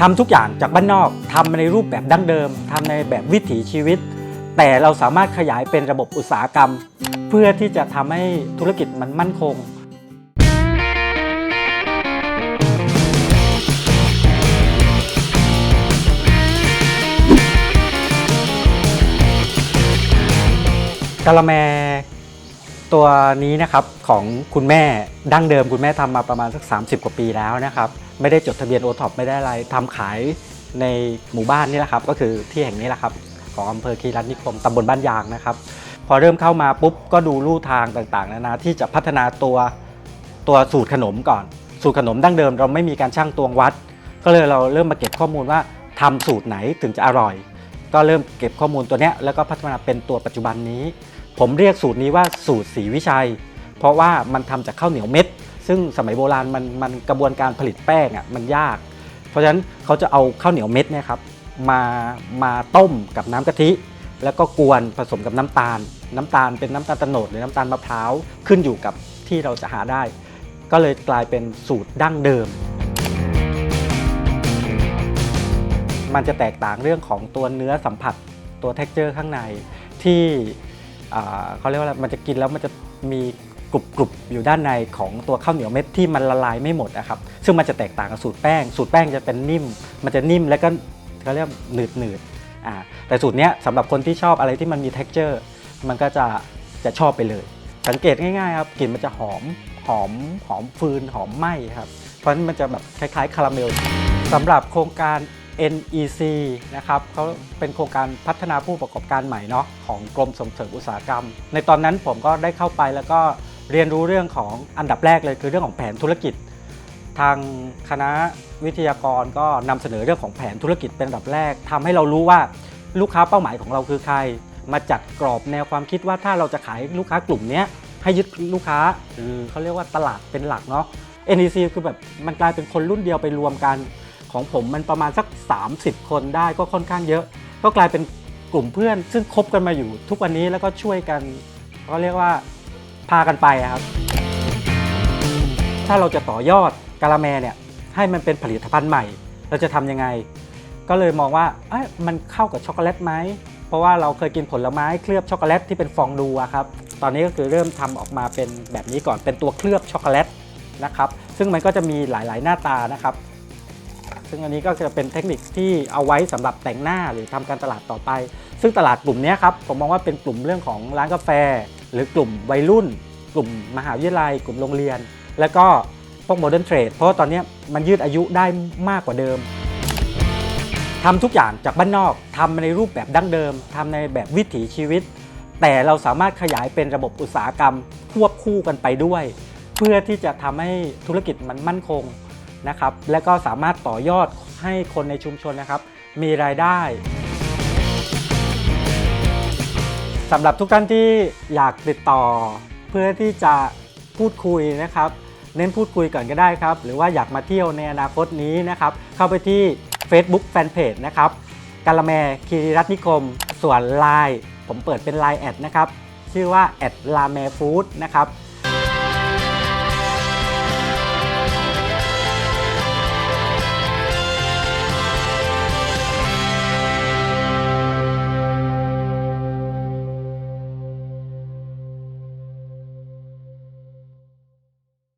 ทำทุกอย่างจากบ้านนอกทำในรูปแบบดั้งเดิมทำในแบบวิถีชีวิต แต่เราสามารถขยายเป็นระบบอุตสาหกรรม เพื่อที่จะทำให้ธุรกิจมันมั่นคงกะละแม ตัวนี้นะครับของคุณแม่ดั้งเดิมคุณแม่ทำมาประมาณสัก 30 กว่าปีแล้วนะครับ ไม่ได้จดทะเบียนโอท็อปไม่ได้อะไรทำขายในหมู่บ้านนี่แหละครับ ก็คือที่แห่งนี้แหละครับ ของอำเภอคีรัตนิคมตำบลบ้านยางนะครับ พอเริ่มเข้ามาปุ๊บก็ดูลู่ทางต่างๆนานาที่จะพัฒนาตัวตัวสูตรขนมก่อน สูตรขนมดั้งเดิมเราไม่มีการช่างตวงวัด ก็เลยเราเริ่มมาเก็บข้อมูลว่าทำสูตรไหนถึงจะอร่อย ก็เริ่มเก็บข้อมูลตัวเนี้ยแล้วก็พัฒนาเป็นตัวปัจจุบันนี้ ผมเรียกสูตรนี้ว่าสูตรศรีวิชัย เพราะว่ามันทำจากข้าวเหนียวเม็ด ซึ่งสมัยโบราณมันมันกระบวนการผลิตแป้งอะมันยาก เพราะฉะนั้นเขาจะเอาข้าวเหนียวเม็ดเนี่ยครับมามาต้มกับน้ำกะทิ แล้วก็กวนผสมกับน้ำตาล น้ำตาลเป็นน้ำตาลโตโนดหรือน้ำตาลมะพร้าวขึ้นอยู่กับที่เราจะหาได้ ก็เลยกลายเป็นสูตรดั้งเดิม มันจะแตกต่างเรื่องของตัวเนื้อสัมผัสตัว t e x t อร์ข้างในที่ เขาเรียกว่าอะไรมันจะกินแล้วมันจะมีกรุบกรุบๆอยู่ด้านในของตัวข้าวเหนียวเม็ดที่มันละลายไม่หมดนะครับ ซึ่งมันจะแตกต่างกับสูตรแป้ง สูตรแป้งจะเป็นนิ่ม มันจะนิ่มแล้วก็เขาเรียกหนืดหนืดๆอ่าแต่สูตรเนี้ยสำหรับคนที่ชอบอะไรที่มันมี t e x t อร์มันก็จะจะชอบไปเลย สังเกตง่ายๆครับกลิ่นมันจะหอมหอมหอมฟืนหอมไหม้ครับ เพราะฉะนั้นมันจะแบบคล้ายๆคาราเมลสำหรับโครงการ NEC นะครับเขาเป็นโครงการพัฒนาผู้ประกอบการใหม่เนาะของกรมส่งเสริมอุตสาหกรรม ในตอนนั้นผมก็ได้เข้าไปแล้วก็เรียนรู้เรื่องของอันดับแรกเลยคือเรื่องของแผนธุรกิจ ทางคณะวิทยากรก็นำเสนอเรื่องของแผนธุรกิจเป็นอันดับแรกทำให้เรารู้ว่าลูกค้าเป้าหมายของเราคือใคร มาจัดกรอบแนวความคิดว่าถ้าเราจะขายลูกค้ากลุ่มนี้ให้ยึดลูกค้าหรือเขาเรียกว่าตลาดเป็นหลักเนาะ NEC คือแบบมันกลายเป็นคนรุ่นเดียวไปรวมกัน ของผมมันประมาณสัก 30 คนได้ก็ค่อนข้างเยอะ ก็กลายเป็นกลุ่มเพื่อน ซึ่งคบกันมาอยู่ทุกวันนี้แล้วก็ช่วยกันก็เรียกว่าพากันไปครับ ถ้าเราจะต่อยอดกาละแมเนี่ยให้มันเป็นผลิตภัณฑ์ใหม่ เราจะทำยังไง ก็เลยมองว่าเอ้ยมันเข้ากับช็อกโกแลตไหมเพราะว่าเราเคยกินผลไม้เคลือบช็อกโกแลตที่เป็นฟองดูอะครับ ตอนนี้ก็คือเริ่มทำออกมาเป็นแบบนี้ก่อนเป็นตัวเคลือบช็อกโกแลตนะครับ ซึ่งมันก็จะมีหลาย ๆ หน้าตานะครับ ซึ่งอันนี้ก็จะเป็นเทคนิคที่เอาไว้สำหรับแต่งหน้าหรือทำการตลาดต่อไป ซึ่งตลาดกลุ่มเนี้ยครับผมมองว่าเป็นกลุ่มเรื่องของร้านกาแฟ หรือกลุ่มวัยรุ่น กลุ่มมหาวิทยาลัย กลุ่มโรงเรียน แล้วก็พวกโมเดิร์นเทรดเพราะว่าตอนเนี้ยมันยืดอายุได้มากกว่าเดิมทำทุกอย่างจากบ้านนอกทำในรูปแบบดั้งเดิมทำในแบบวิถีชีวิต แต่เราสามารถขยายเป็นระบบอุตสาหกรรมควบคู่กันไปด้วย เพื่อที่จะทำให้ธุรกิจมันมั่นคง นะครับ และก็สามารถต่อยอดให้คนในชุมชนนะครับ มีรายได้สำหรับทุกท่านที่อยากติดต่อ เพื่อที่จะพูดคุยนะครับ เน้นพูดคุยก่อนก็ได้ครับ หรือว่าอยากมาเที่ยวในอนาคตนี้นะครับ เข้าไปที่ Facebook Fanpage นะครับกาละแมคีรีรัตนิคม ส่วน Line ผมเปิดเป็น Line แอดนะครับ ชื่อว่าแอดลาแมฟู้ดนะครับ